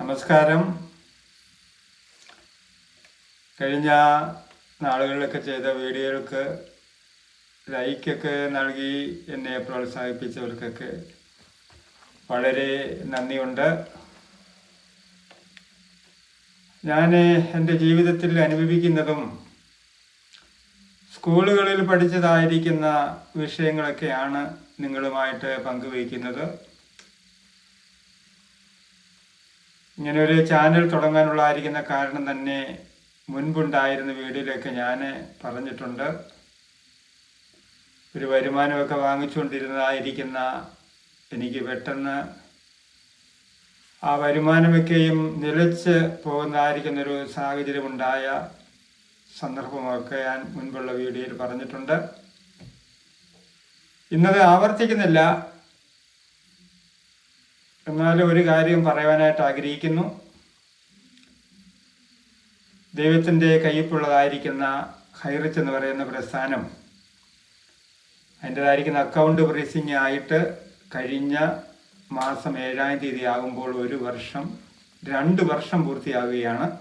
നമസ്കാരം. കഴിഞ്ഞ നാളുകളിലൊക്കെ ചെയ്ത വീഡിയോകൾക്ക് ലൈക്കൊക്കെ നൽകി എന്നെ പ്രോത്സാഹിപ്പിച്ചവർക്കൊക്കെ വളരെ നന്ദിയുണ്ട്. ഞാൻ എന്റെ ജീവിതത്തിൽ അനുഭവിക്കുന്നതും സ്കൂളുകളിൽ പഠിച്ചതായിരിക്കുന്ന വിഷയങ്ങളൊക്കെയാണ് നിങ്ങളുമായിട്ട് പങ്കുവയ്ക്കുന്നത്. ഇങ്ങനെ ഒരു ചാനൽ തുടങ്ങാനുള്ളതായിരിക്കുന്ന കാരണം തന്നെ മുൻപുണ്ടായിരുന്ന വീഡിയോയിലൊക്കെ ഞാൻ പറഞ്ഞിട്ടുണ്ട്. ഒരു വരുമാനമൊക്കെ വാങ്ങിച്ചുകൊണ്ടിരുന്നതായിരിക്കുന്ന എനിക്ക് പെട്ടെന്ന് ആ വരുമാനമൊക്കെയും നിലച്ച് പോകുന്നതായിരിക്കുന്നൊരു സാഹചര്യമുണ്ടായ സന്ദർഭമൊക്കെ ഞാൻ മുൻപുള്ള വീഡിയോയിൽ പറഞ്ഞിട്ടുണ്ട്. ഇന്നത് ആവർത്തിക്കുന്നില്ല. എന്നാലും ഒരു കാര്യം പറയുവാനായിട്ട് ആഗ്രഹിക്കുന്നു. ദൈവത്തിന്റെ കയ്യിപ്പുള്ളതായിരിക്കുന്ന ഹൈറിച്ച് എന്ന് പറയുന്ന പ്രസ്ഥാനം അതിന്റെതായിരിക്കുന്ന അക്കൗണ്ട് ഫ്രീസിങ് ആയിട്ട് കഴിഞ്ഞ മാസം ഏഴാം തീയതി ആകുമ്പോൾ ഒരു വർഷം രണ്ട് വർഷം പൂർത്തിയാവുകയാണ്.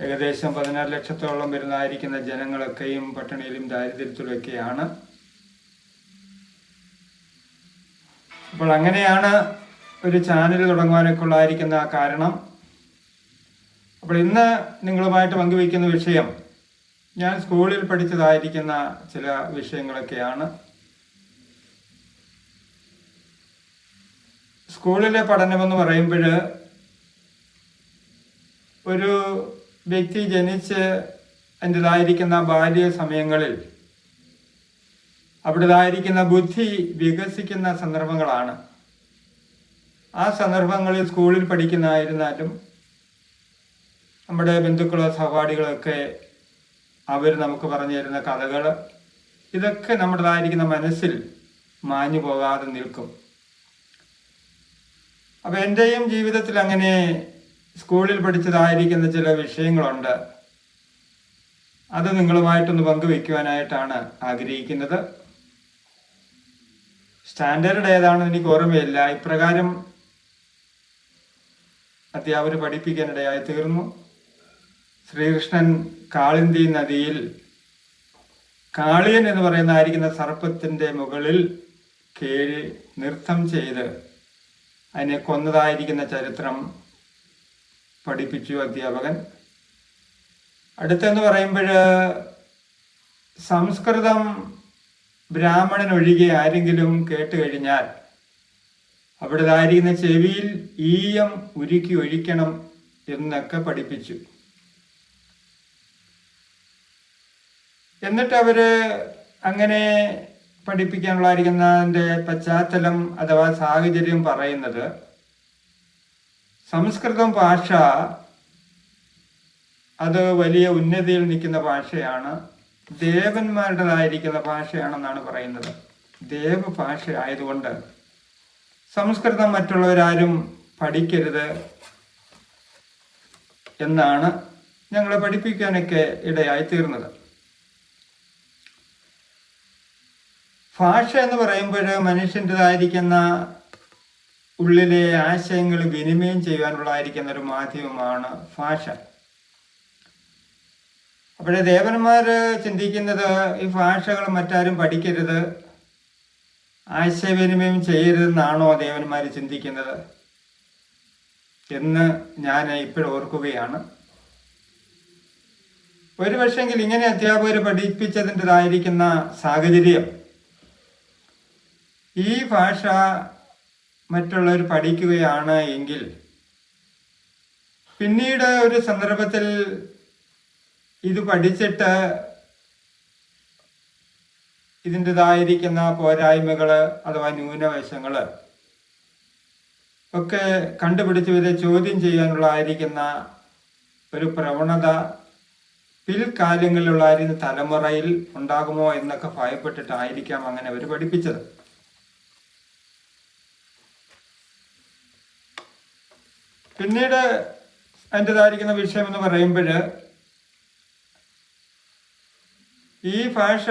ഏകദേശം പതിനാറ് ലക്ഷത്തോളം വരുന്നതായിരിക്കുന്ന ജനങ്ങളൊക്കെയും പട്ടിണിയിലും ദാരിദ്ര്യത്തിലൊക്കെയാണ് അപ്പോൾ അങ്ങനെയാണ് ഒരു ചാനൽ തുടങ്ങുവാനൊക്കെ ഉള്ളതായിരിക്കുന്ന ആ കാരണം. അപ്പോൾ ഇന്ന് നിങ്ങളുമായിട്ട് പങ്കുവയ്ക്കുന്ന വിഷയം ഞാൻ സ്കൂളിൽ പഠിച്ചതായിരിക്കുന്ന ചില വിഷയങ്ങളൊക്കെയാണ്. സ്കൂളിലെ പഠനമെന്ന് പറയുമ്പോൾ ഒരു വ്യക്തി ജനിച്ച് എന്റെതായിരിക്കുന്ന ബാല്യ സമയങ്ങളിൽ അവിടേതായിരിക്കുന്ന ബുദ്ധി വികസിക്കുന്ന സന്ദർഭങ്ങളാണ്. ആ സന്ദർഭങ്ങളിൽ സ്കൂളിൽ പഠിക്കുന്നതായിരുന്നാലും നമ്മുടെ ബന്ധുക്കളോ സഹപാഠികളൊക്കെ അവർ നമുക്ക് പറഞ്ഞു തരുന്ന കഥകൾ ഇതൊക്കെ നമ്മുടേതായിരിക്കുന്ന മനസ്സിൽ മാഞ്ഞു പോകാതെ നിൽക്കും. അപ്പം എന്റെയും ജീവിതത്തിൽ അങ്ങനെ സ്കൂളിൽ പഠിച്ചതായിരിക്കുന്ന ചില വിഷയങ്ങളുണ്ട്. അത് നിങ്ങളുമായിട്ടൊന്ന് പങ്കുവെക്കുവാനായിട്ടാണ് ആഗ്രഹിക്കുന്നത്. സ്റ്റാൻഡേർഡ് ഏതാണെന്ന് എനിക്ക് ഓർമ്മയില്ല. ഇപ്രകാരം അധ്യാപകർ പഠിപ്പിക്കാനിടയായി തീർന്നു. ശ്രീകൃഷ്ണൻ കാളിന്തി നദിയിൽ കാളിയൻ എന്ന് പറയുന്ന ആയിരിക്കുന്ന സർപ്പത്തിന്റെ മുകളിൽ കീഴിൽ നൃത്തം ചെയ്ത് അതിനെ കൊന്നതായിരിക്കുന്ന ചരിത്രം പഠിപ്പിച്ചു അധ്യാപകൻ. അടുത്തെന്ന് പറയുമ്പോൾ സംസ്കൃതം ബ്രാഹ്മണൻ ഒഴികെ ആരെങ്കിലും കേട്ട് കഴിഞ്ഞാൽ അവിടെ ധാരിക്കുന്ന ചെവിയിൽ ഈയം ഉരുക്കി ഒഴിക്കണം എന്നൊക്കെ പഠിപ്പിച്ചു. എന്നിട്ട് അവർ അങ്ങനെ പഠിപ്പിക്കാനുള്ളതായിരിക്കുന്നതിന്റെ പശ്ചാത്തലം അഥവാ സാഹചര്യം പറയുന്നത് സംസ്കൃതം ഭാഷ അത് വലിയ ഉന്നതിയിൽ നിൽക്കുന്ന ഭാഷയാണ് ദേവന്മാരുടേതായിരിക്കുന്ന ഭാഷയാണെന്നാണ് പറയുന്നത്. ദേവ ഭാഷ ആയതുകൊണ്ട് സംസ്കൃതം മറ്റുള്ളവരാരും പഠിക്കരുത് എന്നാണ് ഞങ്ങളെ പഠിപ്പിക്കാനൊക്കെ ഇടയായി തീർന്നത്. ഭാഷ എന്ന് പറയുമ്പോൾ മനുഷ്യന്റെതായിരിക്കുന്ന ഉള്ളിലെ ആശയങ്ങൾ വിനിമയം ചെയ്യാനുള്ളതായിരിക്കുന്ന ഒരു മാധ്യമമാണ് ഭാഷ. അപ്പോഴേ ദേവന്മാർ ചിന്തിക്കുന്നത് ഈ ഭാഷകൾ മറ്റാരും പഠിക്കരുത് ആശയവിനിമയം ചെയ്യരുതെന്നാണോ ദേവന്മാർ ചിന്തിക്കുന്നത് എന്ന് ഞാൻ ഇപ്പോഴും ഓർക്കുകയാണ്. ഒരു പക്ഷെങ്കിൽ ഇങ്ങനെ അധ്യാപകർ പഠിപ്പിച്ചതിന്റെതായിരിക്കുന്ന സാഹചര്യം ഈ ഭാഷ മറ്റുള്ളവർ പഠിക്കുകയാണ് എങ്കിൽ പിന്നീട് ഒരു സന്ദർഭത്തിൽ ഇത് പഠിച്ചിട്ട് ഇതിന്റെതായിരിക്കുന്ന പോരായ്മകൾ അഥവാ ന്യൂനവശങ്ങൾ ഒക്കെ കണ്ടുപിടിച്ച് വരെ ചോദ്യം ചെയ്യാനുള്ളതായിരിക്കുന്ന ഒരു പ്രവണത പിൽക്കാലങ്ങളിലുള്ളായിരുന്ന തലമുറയിൽ ഉണ്ടാകുമോ എന്നൊക്കെ ഭയപ്പെട്ടിട്ടായിരിക്കാം അങ്ങനെ അവർ പഠിപ്പിച്ചത്. പിന്നീട് അതിന്റെതായിരിക്കുന്ന വിഷയം എന്ന് പറയുമ്പോൾ ഈ ഭാഷ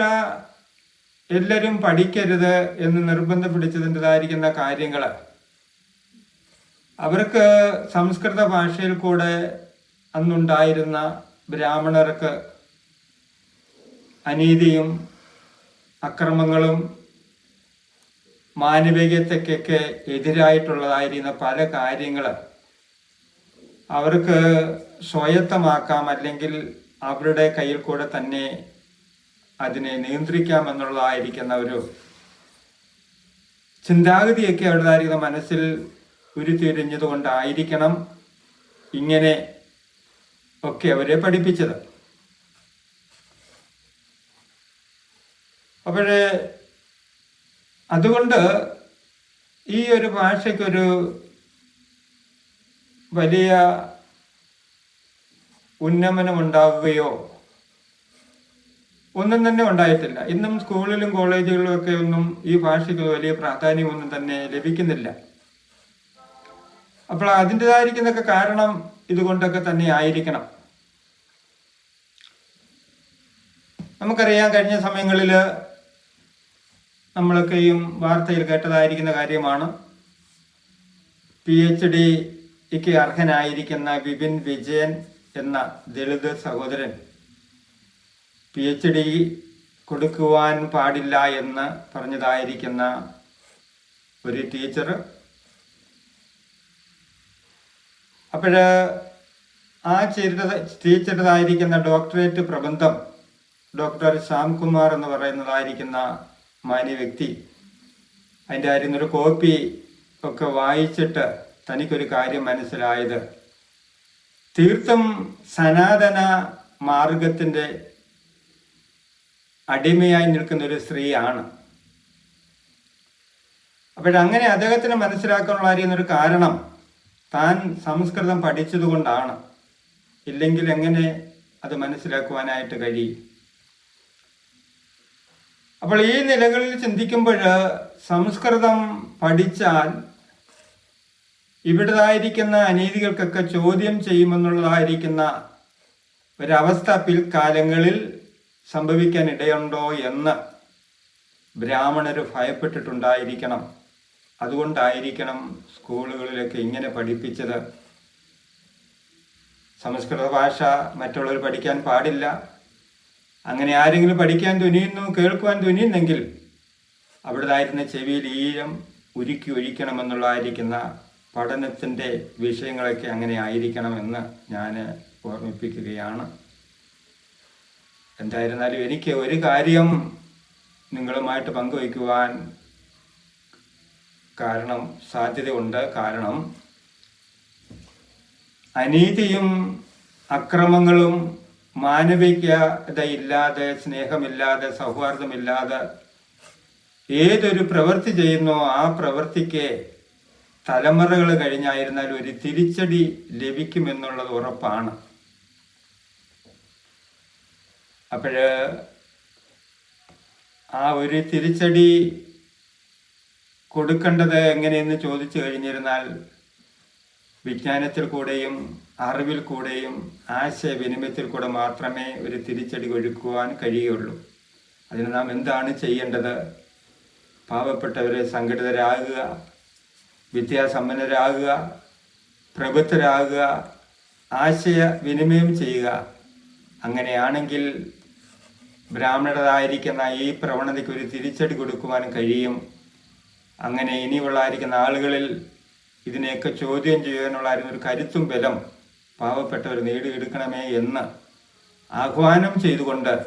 എല്ലാവരും പഠിക്കരുത് എന്ന് നിർബന്ധം പിടിച്ചതിന്റെതായിരിക്കുന്ന കാര്യങ്ങൾ. അവർക്ക് സംസ്കൃത ഭാഷയിൽ കൂടെ അന്നുണ്ടായിരുന്ന ബ്രാഹ്മണർക്ക് അനീതിയും അക്രമങ്ങളും മാനവികതയ്ക്കൊക്കെ എതിരായിട്ടുള്ളതായിരുന്ന പല കാര്യങ്ങൾ അവർക്ക് സ്വായത്തമാക്കാം അല്ലെങ്കിൽ അവരുടെ കയ്യിൽ കൂടെ തന്നെ അതിനെ നിയന്ത്രിക്കാം എന്നുള്ളതായിരിക്കുന്ന ഒരു ചിന്താഗതിയൊക്കെ അവരുടേതായിരിക്കുന്ന മനസ്സിൽ ഉരുത്തിരിഞ്ഞത് കൊണ്ടായിരിക്കണം ഇങ്ങനെ ഒക്കെ അവരെ പഠിപ്പിച്ചത്. അപ്പോഴേ അതുകൊണ്ട് ഈ ഒരു ഭാഷയ്ക്കൊരു വലിയ ഉന്നമനം ഉണ്ടാവുകയോ ഒന്നും തന്നെ ഉണ്ടായിട്ടില്ല. ഇന്നും സ്കൂളിലും കോളേജുകളിലും ഒക്കെ ഒന്നും ഈ ഭാഷയ്ക്ക് വലിയ പ്രാധാന്യമൊന്നും തന്നെ ലഭിക്കുന്നില്ല. അപ്പോൾ അതിന്റെതായിരിക്കുന്നൊക്കെ കാരണം ഇതുകൊണ്ടൊക്കെ തന്നെ ആയിരിക്കണം. നമുക്കറിയാം കഴിഞ്ഞ സമയങ്ങളിൽ നമ്മളൊക്കെയും വാർത്തയിൽ കേട്ടതായിരിക്കുന്ന കാര്യമാണ്. പി എച്ച് ഡിക്ക് അർഹനായിരിക്കുന്ന വിപിൻ വിജയൻ എന്ന ദളിത് സഹോദരൻ. പി എച്ച് ഡി കൊടുക്കുവാൻ പാടില്ല എന്ന് പറഞ്ഞതായിരിക്കുന്ന ഒരു ടീച്ചർ. അപ്പോഴ് ആ ചെയ്ത ടീച്ചറതായിരിക്കുന്ന ഡോക്ടറേറ്റ് പ്രബന്ധം ഡോക്ടർ ശ്യാംകുമാർ എന്ന് പറയുന്നതായിരിക്കുന്ന മാന്യ വ്യക്തി. അതിന്റെ ആയിരുന്നൊരു കോപ്പി ഒക്കെ വായിച്ചിട്ട് തനിക്കൊരു കാര്യം മനസ്സിലായത്. തീർത്തും സനാതന മാർഗത്തിന്റെ അടിമയായി നിൽക്കുന്ന ഒരു സ്ത്രീയാണ് അപ്പോഴങ്ങനെ അദ്ദേഹത്തിന് മനസ്സിലാക്കാനുള്ള അറിയുന്നൊരു കാരണം താൻ സംസ്കൃതം പഠിച്ചതുകൊണ്ടാണ് ഇല്ലെങ്കിൽ എങ്ങനെ അത് മനസ്സിലാക്കുവാനായിട്ട് കഴിയും? അപ്പോൾ ഈ നിലകളിൽ ചിന്തിക്കുമ്പോൾ സംസ്കൃതം പഠിച്ചാൽ ഇവിടെതായിരിക്കുന്ന അനീതികൾക്കൊക്കെ ചോദ്യം ചെയ്യുമെന്നുള്ളതായിരിക്കുന്ന ഒരവസ്ഥ പിൽക്കാലങ്ങളിൽ സംഭവിക്കാൻ ഇടയുണ്ടോ എന്ന് ബ്രാഹ്മണർ ഭയപ്പെട്ടിട്ടുണ്ടായിരിക്കണം. അതുകൊണ്ടായിരിക്കണം സ്കൂളുകളിലൊക്കെ ഇങ്ങനെ പഠിപ്പിച്ചത്. സംസ്കൃത ഭാഷ മറ്റുള്ളവർ പഠിക്കാൻ പാടില്ല. അങ്ങനെ ആരെങ്കിലും പഠിക്കാൻ തുനിയുന്നു കേൾക്കുവാൻ തുനിയുന്നെങ്കിൽ അവിടുന്നായിരുന്ന ചെവിയിൽ ഈരം ഉരുക്കി ഒഴിക്കണമെന്നുള്ളതായിരിക്കുന്ന പഠനത്തിന്റെ വിഷയങ്ങളൊക്കെ അങ്ങനെ ആയിരിക്കണമെന്ന് ഞാൻ ഓർമ്മിപ്പിക്കുകയാണ്. എന്തായിരുന്നാലും എനിക്ക് ഒരു കാര്യം നിങ്ങളുമായിട്ട് പങ്കുവയ്ക്കുവാൻ കാരണം സാധ്യതയുണ്ട്. കാരണം അനീതിയും അക്രമങ്ങളും മാനവികതയില്ലാതെ സ്നേഹമില്ലാതെ സൗഹാർദ്ദമില്ലാതെ ഏതൊരു പ്രവൃത്തി ചെയ്യുന്നോ ആ പ്രവൃത്തിക്ക് തലമുറകൾ കഴിഞ്ഞായിരുന്നാൽ ഒരു തിരിച്ചടി ലഭിക്കുമെന്നുള്ളത് ഉറപ്പാണ്. അപ്പോഴ് ആ ഒരു തിരിച്ചടി കൊടുക്കേണ്ടത് എങ്ങനെയെന്ന് ചോദിച്ചു കഴിഞ്ഞിരുന്നാൽ വിജ്ഞാനത്തിൽ കൂടെയും അറിവിൽ കൂടെയും ആശയവിനിമയത്തിൽ കൂടെ മാത്രമേ ഒരു തിരിച്ചടി ഒഴുക്കുവാൻ കഴിയുള്ളൂ. അതിന് നാം എന്താണ് ചെയ്യേണ്ടത്? പാവപ്പെട്ടവരെ സംഘടിതരാകുക വിദ്യാസമ്പന്നരാകുക പ്രബുദ്ധരാകുക ആശയവിനിമയം ചെയ്യുക. അങ്ങനെയാണെങ്കിൽ ബ്രാഹ്മണരായിരിക്കുന്ന ഈ പ്രവണതയ്ക്ക് ഒരു തിരിച്ചടി കൊടുക്കുവാൻ കഴിയും. അങ്ങനെ ഇനിയുള്ളായിരിക്കുന്ന ആളുകളിൽ ഇതിനെയൊക്കെ ചോദ്യം ചെയ്യാനുള്ള ഒരു കരുത്തും ബലം പാവപ്പെട്ടവർ നേടിയെടുക്കണമേ എന്ന് ആഹ്വാനം ചെയ്തുകൊണ്ട്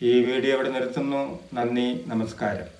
ഈ വീഡിയോ ഇവിടെ നിർത്തുന്നു. നന്ദി നമസ്കാരം.